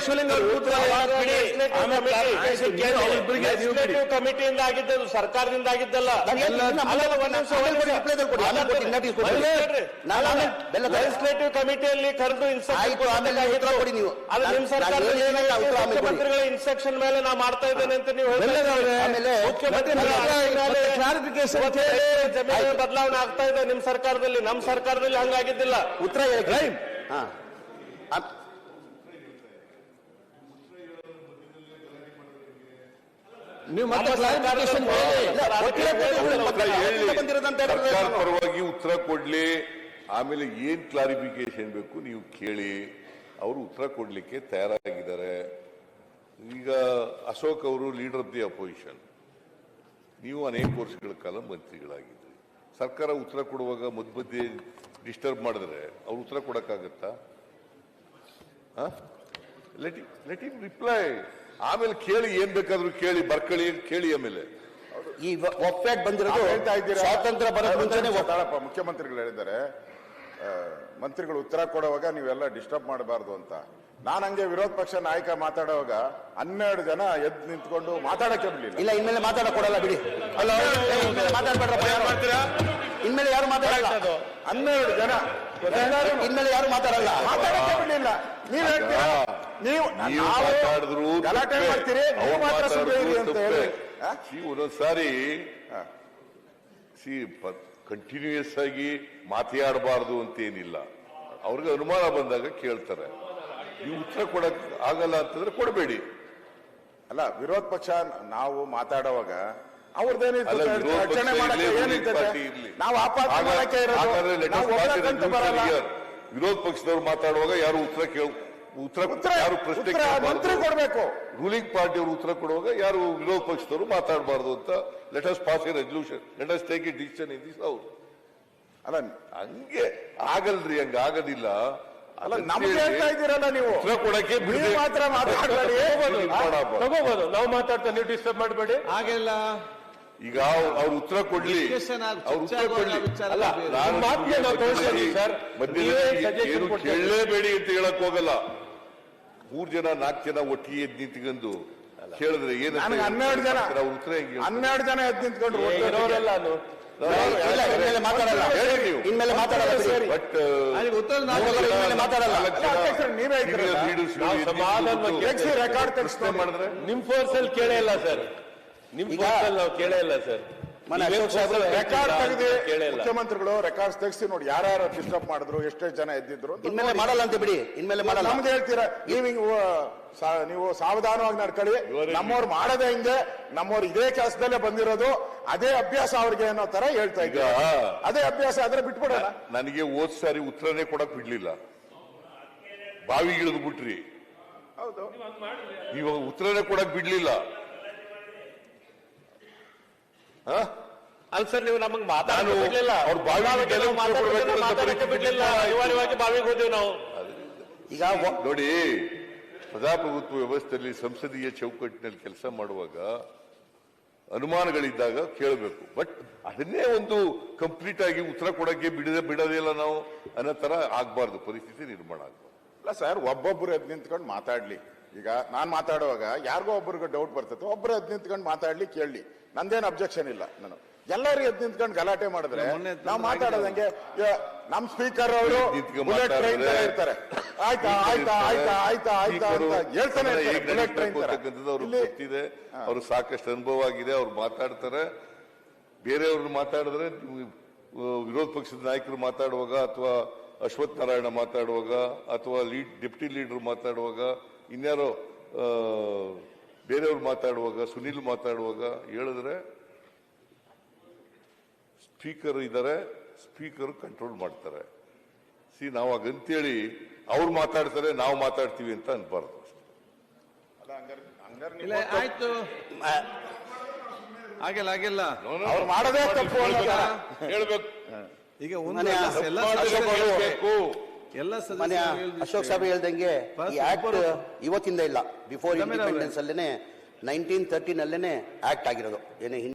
ಶಿವಲಿಂಗ ಕಮಿಟಿಯಿಂದ ಆಗಿದ್ದದು ಸರ್ಕಾರದಿಂದ ಆಗಿದ್ದಲ್ಲ. ಲೆಜಿಸ್ಲೇಟಿವ್ ಕಮಿಟಿಯಲ್ಲಿ ಕರೆದು. ಮುಖ್ಯಮಂತ್ರಿಗಳ ಇನ್ಸ್ಟ್ರಕ್ಷನ್ ಮೇಲೆ ನಾ ಮಾಡ್ತಾ ಇದ್ದೇನೆ ಅಂತ ನೀವು ಮುಖ್ಯಮಂತ್ರಿ ಬದಲಾವಣೆ ಆಗ್ತಾ ಇದೆ ನಿಮ್ ಸರ್ಕಾರದಲ್ಲಿ? ನಮ್ ಸರ್ಕಾರದಲ್ಲಿ ಹಂಗಾಗಿದ್ದಿಲ್ಲ. ಉತ್ತರ ಹೇಳಿ. ಹಾ ಆ- ನೀವು ಮತ್ತೆ ನಮ್ಮ clarification ಸರ್ಕಾರದಲ್ಲಿ ಹೇಳಿ. ಇಲ್ಲ, ಒಟ್ಟಿಗೆ ಕೊಡಿ, ಮತ್ತೆ ಹೇಳಿ. ಮತ್ತೆ ಬಂದಿರೋದಂತ ಸರ್ಕಾರ ನಾನು- ಪರವಾಗಿ ಉತ್ತರ ಕೊಡ್ಲಿ. ಆಮೇಲೆ ಏನ್ ಕ್ಲಾರಿಫಿಕೇಶನ್ ಬೇಕು ನೀವು ಕೇಳಿ. ಅವರು ಉತ್ತರ ಕೊಡ್ಲಿಕ್ಕೆ ತಯಾರಾಗಿದ್ದಾರೆ. ಈಗ ಅಶೋಕ್ ಅವರು ಲೀಡರ್ ಆಫ್ ದಿ ಅಪೋಸಿಷನ್ ನೀವು ಅನೇಕ ವರ್ಷಗಳ ಕಾಲ ಮಂತ್ರಿಗಳಾಗಿದ್ರಿ. ಸರ್ಕಾರ ಉತ್ತರ ಕೊಡುವಾಗ ಮಧ್ಯ ಮಧ್ಯೆ ಡಿಸ್ಟರ್ಬ್ ಮಾಡಿದ್ರೆ ಅವ್ರು ಉತ್ತರ ಕೊಡಕ್ಕಾಗತ್ತಾ? ಲೆಟ್ ಲೆಟ್ ಇಮ್ ರಿಪ್ಲೈ ಆಮೇಲೆ ಕೇಳಿ ಏನ್ ಬೇಕಾದ್ರೂ ಕೇಳಿ ಬರ್ಕಳಿ ಕೇಳಿ ಆಮೇಲೆ. ಈ ಒಪ್ಪೆಟ್ ಬಂದಿರೋದು ಹೇಳ್ತಾ ಇದ್ದೀರಾ? ಸ್ವಾತಂತ್ರ್ಯ ಬರೋದು ಮುಂಚೆನೆ ಒತ್ತಾಳಪ್ಪ ಮುಖ್ಯಮಂತ್ರಿಗಳು ಹೇಳಿದ್ದಾರೆ. ಆ, ಮಂತ್ರಿಗಳು ಉತ್ತರ ಕೊಡುವಾಗ ನೀವೆಲ್ಲ ಡಿಸ್ಟರ್ಬ್ ಮಾಡಬಾರ್ದು ಅಂತ. ನಾನು ಹಂಗೆ ವಿರೋಧ ಪಕ್ಷ ನಾಯಕ ಮಾತಾಡುವಾಗ ಹನ್ನೆರಡು ಜನ ಎದ್ ನಿಂತ್ಕೊಂಡು ಮಾತಾಡಕ್ಕೆ ಬಿಡಲಿಲ್ಲ ಇಲ್ಲ ಇನ್ಮೇಲೆ ಮಾತಾಡ ಕೊಡಲ್ಲ ಬಿಡಿ. ಅಲ್ಲ ಇನ್ಮೇಲೆ ಮಾತಾಡ್ಬೇಡ್ರಪ್ಪ ಯಾರು? ಇನ್ಮೇಲೆ ಯಾರು ಮಾತಾಡಲ್ಲ? ಹನ್ನೆರಡು ಜನ ಇನ್ಮೇಲೆ ಯಾರು ಮಾತಾಡಲ್ಲ? ಮಾತಾಡಕ್ಕೆ ಬಿಡಲಿಲ್ಲ ನೀವ್ ಹೇಳ್ತೀರಾ? ನೀವು ನೀವು ನಾವು ಮಾತಾಡಿದ್ರು ಗಲಾಟೆ ಮಾಡ್ತೀರಿ ನೀವು ಮಾತ್ರ ಸುಮ್ಮನೆ ಇರಿ ಅಂತ ಹೇಳಿ? See, ಒಂದೊಂದ್ಸಾರಿ ಸಿ ಕಂಟಿನ್ಯೂಯಸ್ ಆಗಿ ಮಾತಾಡಬಾರ್ದು ಅಂತೇನಿಲ್ಲ. ಅವ್ರಿಗೆ ಅನುಮಾನ ಬಂದಾಗ ಕೇಳ್ತಾರೆ. ನೀವು ಉತ್ತರ ಕೊಡಕ್ ಆಗಲ್ಲ ಅಂತಂದ್ರೆ ಕೊಡಬೇಡಿ. ಅಲ್ಲ ವಿರೋಧ ಪಕ್ಷ ನಾವು ಮಾತಾಡುವಾಗ ಅವ್ರದ್ದೇನಿತ್ತು ರಕ್ಷಣೆ ಮಾಡಕ್ಕೆ ಏನಿರ್ತದೆ? ನಾವು ಆಪಾದನೆ ಮಾಡಕ್ಕೆ ಇರೋದು. ನಾವು ಬರಲ್ಲ. ವಿರೋಧ ಪಕ್ಷದವ್ರು ಮಾತಾಡುವಾಗ ಯಾರು ಉತ್ತರ ಕೇಳ ಉತ್ತರ ಉತ್ತರ ಯಾರು ಪ್ರಶ್ನೆ ಮಂತ್ರಿ ಕೊಡಬೇಕು. ರೂಲಿಂಗ್ ಪಾರ್ಟಿಯವರು ಉತ್ತರ ಕೊಡುವಾಗ ಯಾರು ವಿರೋಧ ಪಕ್ಷದವರು ಮಾತಾಡಬಾರ್ದು ಅಂತ let us pass a resolution let us take a decision in this house ಅಲ್ಲ ಹಂಗೆ ಆಗಲ್ರಿ ಹಂಗ ಆಗೋದಿಲ್ಲ. ಅಲ್ಲ ನಮ್ಗೆ ಹೇಳ್ತಾ ಇದ್ದೀರಲ್ಲ ನೀವು. ಉತ್ತರ ಕೊಡಕ್ಕೆ ಬಿಡಿ ಮಾತ್ರ ಮಾತಾಡಬೇಡಿ. ತಗೋಬಹುದು ನಾವು ಮಾತಾಡ್ತಾ ನೀವು ಡಿಸ್ಟರ್ಬ್ ಮಾಡಬೇಡಿ. ಹಾಗೆಲ್ಲ ಈಗ ಅವ್ರ ಉತ್ತರ ಕೊಡ್ಲಿ. ಅವ್ರು ಉತ್ತರ ಕೊಡ್ಲಿ. ಅಲ್ಲ. ನಾನು ಮಾತಿಗೆ ನಾವು ಸರ್. ಮಧ್ಯದಲ್ಲಿ ಏನು ಕೇಳಲೇಬೇಡಿ ಅಂತ ಹೇಳಕ್ ಹೋಗಲ್ಲ. ಮೂರ್ ಜನ ನಾಲ್ಕು ಜನ ಒಟ್ಟಿಗೆ ಎದ್ದು ನಿಂತ್ಕೊಂಡು ಕೇಳಿದ್ರೆ ಏನು ನನಗೆ ಹನ್ನೆರಡು ಜನ. ಉತ್ತರ ಹೆಂಗೆ ಹನ್ನೆರಡು ಜನ ಎದ್ದು ನಿಂತ್ಕೊಂಡ್ರು ಒಟ್ಟು ಇರೋರೆಲ್ಲ ಇಲ್ಲ ಇನ್ಮೇಲೆ ಮಾತಾಡಲ್ಲ. ಹೇಳಿ ನೀವು. ಇನ್ಮೇಲೆ ಮಾತಾಡಲ್ಲ ಬಿಡಿ. ಬಟ್ ಅದಕ್ಕೆ ಉತ್ತರ ನಾವು ಜನ ಇನ್ಮೇಲೆ ಮಾತಾಡಲ್ಲ. ಅಧ್ಯಕ್ಷರು ನೀವೇ ಇದ್ದೀರಲ್ಲ. ನಾವು ಸಮಾಧಾನವಾಗಿ ತೆಗ್ಸಿ record ತೆಗ್ಸಿ ಪ್ರಶ್ನೆ ಮಾಡಿದ್ರೆ? ನಿಮ್ ಫೋರ್ಸ್ ಅಲ್ಲಿ ಕೇಳೇ ಇಲ್ಲ ಸರ್ ನಿಮ್ ಫೋರ್ಸ್ ಅಲ್ಲಿ ನಾವು ಕೇಳೇ ಇಲ್ಲ ಸರ್ ರೆಕಾರ್ಡ್ ತೆಗೆದು ಮುಖ್ಯಮಂತ್ರಿಗಳು ರೆಕಾರ್ಡ್ಸ್ ತೆಗ್ಸಿ ನೋಡಿ ಯಾರ್ಯಾರು ಡಿಸ್ಟರ್ಬ್ ಮಾಡಿದ್ರು ಎಷ್ಟೇ ಜನ ಎದ್ದಿದ್ರು ಅಂತ ಇನ್ಮೇಲೆ ಮಾಡಲ್ಲ ಅಂತ ಬಿಡಿ ಇನ್ಮೇಲೆ ಮಾಡಲ್ಲ. ನಮ್ದು ಹೇಳ್ತೀರಾ ನೀವು ಹಿಂಗ್ ನೀವು ಸಾವಧಾನವಾಗಿ ನಡ್ಕೊಳ್ಳಿ. ನಮ್ಮವ್ರು ಮಾಡದೆ ಹಿಂದೆ ನಮ್ಮವ್ರು ಇದೇ ಕೆಲಸದಲ್ಲೇ ಬಂದಿರೋದು ಅದೇ ಅಭ್ಯಾಸ ಅವ್ರಿಗೆ ಅನ್ನೋ ತರ ಹೇಳ್ತಾ ಇದ್ದ ಇದ್ದೀವಿ ಅದೇ ಅಭ್ಯಾಸ ಆದ್ರೆ ಬಿಟ್ಬಿಡೋಣ. ನನಗೆ ಓದ್ ಸಾರಿ ಉತ್ತರನೇ ಕೊಡಕ್ ಬಿಡ್ಲಿಲ್ಲ. ಬಾವಿ ಇಳಿದು ಬಿಟ್ರಿ. ಹೌದು. ಇವಾಗ ಉತ್ತರನೇ ಕೊಡಕ್ ಬಿಡ್ಲಿಲ್ಲ? ಅಲ್ಲ ಸರ್ ನೀವು ನಮಗೆ ಅವ್ರು ಬಿಡ್ಲಿಲ್ಲ ಮಾತಾಡಕ್ಕೆ ಬಿಡ್ಲಿಲ್ಲ. ಅನಿವಾರ್ಯವಾಗಿ ಬಾವಿಗೆ ಹೋದ್ವಿ ನಾವು. ಈಗ ನೋಡಿ ಪ್ರಜಾಪ್ರಭುತ್ವ ವ್ಯವಸ್ಥೆಯಲ್ಲಿ ಸಂಸದೀಯ ಚೌಕಟ್ಟಿನಲ್ಲಿ ಕೆಲಸ ಮಾಡುವಾಗ ಅನುಮಾನಗಳಿದ್ದಾಗ ಕೇಳಬೇಕು. ಬಟ್ ಅದನ್ನೇ ಒಂದು ಕಂಪ್ಲೀಟ್ ಆಗಿ ಉತ್ತರ ಕೊಡಕ್ಕೆ ಬಿಡದೆ ಬಿಡದೇ ಇಲ್ಲ ನಾವು ಅನ್ನೋ ತರ ಆಗ್ಬಾರ್ದು. ಪರಿಸ್ಥಿತಿ ನಿರ್ಮಾಣ ಆಗ್ಬಾರ್ದು. ಅಲ್ಲ ಸರ್ ಒಬ್ಬೊಬ್ರು ಎದ್ದು ನಿಂತ್ಕೊಂಡು ಮಾತಾಡ್ಲಿ. ಈಗ ನಾನು ಮಾತಾಡುವಾಗ ಯಾರಿಗೋ ಒಬ್ಬರಿಗೆ ಡೌಟ್ ಬರ್ತದೆ ಒಬ್ಬರು ಅದ್ ನಿಂತ್ಕೊಂಡು ಮಾತಾಡ್ಲಿ ಕೇಳಿ ನಂದೇನು ಅಬ್ಜೆಕ್ಷನ್ ಇಲ್ಲ ನಾನು. ಎಲ್ಲರೂ ಎದ್ ನಿಂತ್ಕೊಂಡು ಗಲಾಟೆ ಮಾಡಿದ್ರೆ ನಾವು ಮಾತಾಡೋದಂಗೆ ನಮ್ ಸ್ಪೀಕರ್ ಅವರು ಬುಲೆಟ್ ಟ್ರೈನ್ ಇರ್ತಾರೆ. ಆಯ್ತಾ ಆಯ್ತಾ ಆಯ್ತಾ ಆಯ್ತಾ ಆಯ್ತಾ ಅಂತ ಹೇಳ್ತಾನೆ ಬುಲೆಟ್ ಟ್ರೈನ್ ಗೊತ್ತಿದೆ. ಅವ್ರು ಸಾಕಷ್ಟು ಅನುಭವ ಆಗಿದೆ ಅವ್ರು ಮಾತಾಡ್ತಾರೆ. ಬೇರೆಯವ್ರನ್ನ ಮಾತಾಡಿದ್ರೆ ವಿರೋಧ ಪಕ್ಷದ ನಾಯಕರು ಮಾತಾಡುವಾಗ ಅಥವಾ ಅಶ್ವಥ್ ನಾರಾಯಣ ಮಾತಾಡುವಾಗ ಅಥವಾ ಲೀಡ್ ಡೆಪ್ಟಿ ಲೀಡರ್ ಮಾತಾಡುವಾಗ ಇನ್ಯಾರೋ ಬೇರೆಯವ್ರು ಮಾತಾಡುವಾಗ ಸುನಿಲ್ ಮಾತಾಡುವಾಗ ಹೇಳಿದ್ರೆ ಸ್ಪೀಕರ್ ಇದ್ದಾರೆ ಸ್ಪೀಕರ್ ಕಂಟ್ರೋಲ್ ಮಾಡ್ತಾರೆ. ಸಿ ನಾವು ಹಾಗಂತೇಳಿ ಅವ್ರು ಮಾತಾಡ್ತಾರೆ ನಾವು ಮಾತಾಡ್ತೀವಿ ಅಂತ ಅನ್ಬಾರ್ದು ಅಲ್ಲ, ಹಂಗಾರೆ- ಹಂಗಾರೆ ನೀವು ಇಲ್ಲ ಆಯ್ತು. ಆಗಿಲ್ಲ ಆಗಿಲ್ಲ ಅವ್ರು ಮಾಡೋದೇ ತಪ್ಪು. ಹೇಳ್ಬೇಕು. ಈಗ ಒಂದು ಎಲ್ಲ ಎಲ್ಲ ಅಶೋಕ್ ಸಾಹೇಬ್ ಹೇಳ್ದಂಗೆ ಈ ಆಕ್ಟ್ ಇವತ್ತಿಂದ ಇಲ್ಲ. ಬಿಫೋರ್ ಇಂಡಿಪೆಂಡೆನ್ಸ್ ಅಲ್ಲೇನೆ ನೈನ್ಟೀನ್ ತರ್ಟೀನ್ ಅಲ್ಲೇನೆ ಆಕ್ಟ್ ಆಗಿರೋದು. ಏನೇ